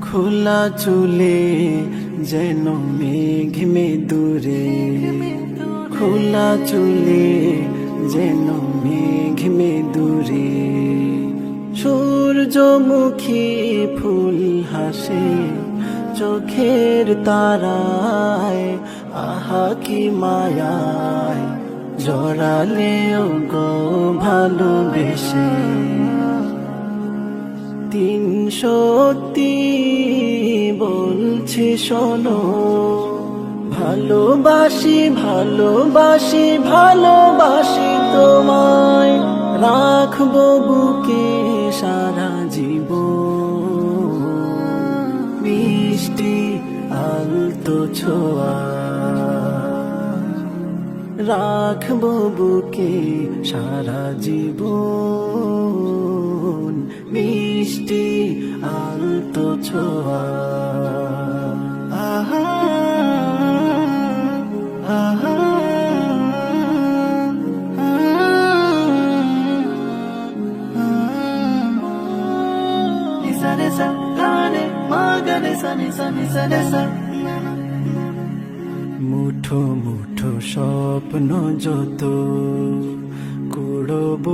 খোলা চুলে যেন মেঘ মে দূরে খোলা চুলে যেন মেঘ মে দূরে সূর্যমুখী ফুল হাসে চোখের তারায়। আহা, কি মায়ায় জড়ালেও গো ভালোবেসে। তিন সত্যি বলছি, শোনো, ভালোবাসি ভালোবাসি ভালোবাসি তোমায়। রাখব বুকে সারা জীব মিষ্টি আলতো ছোঁয়া। রাখব বুকে সারা জীবন মিষ্টি আলতো ছোঁয়া আহা আহা sa sa sa মুঠো মুঠো স্বপ্ন যত কুড়ব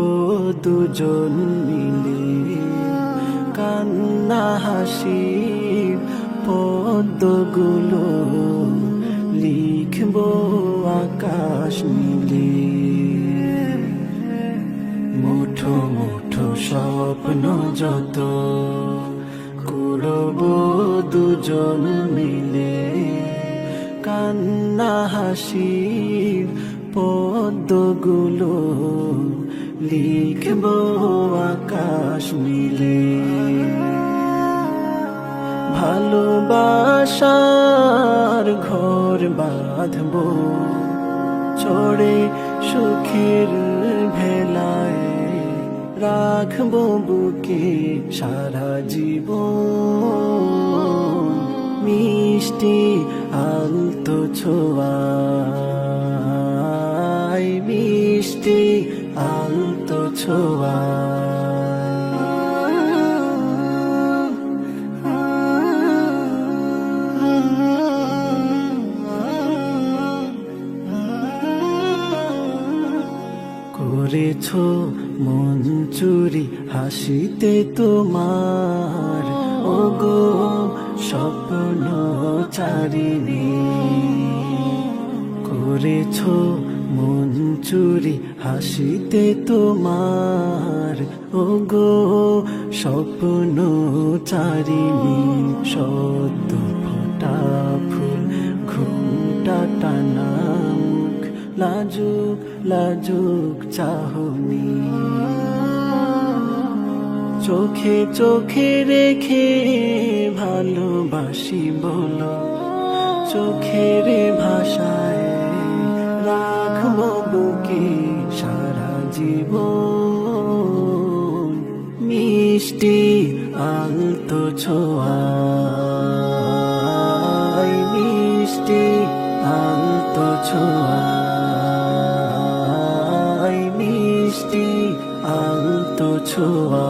দুজন মিলে। কান্না, হাসি, পদ্মগুলো লিখব আকাশ মিলে। মুঠো মুঠো স্বপ্ন যত কুড়ব দুজন মিলে। কান্না হাসি পদ্মগুলো লিখব আকাশ মিলে। ভালোবাসার ঘর বাঁধব চড়ে সুখের ভেলায়। রাখব বুকে সারা জীব মিষ্টি আলতো ছোঁয়া করেছ মন চুরি হাসিতে তোমার। ওগো স্বপ্ন চারিণী। করেছ চুরি হাসিতে তোমার, ওগো, স্বপ্ন চারিণী সদ্য ফোটা ফুল, ঘুমটা টানা মুখ, লাজুক লাজুক চাহনি। চোখে চোখে রেখে ভালোবাসি বলো, চোখের ভাষায় বুকে সারা জীবন। মিষ্টি আলতো ছোঁয়াই মিষ্টি আলতো ছোঁয়াই মিষ্টি আলতো ছোঁয়া।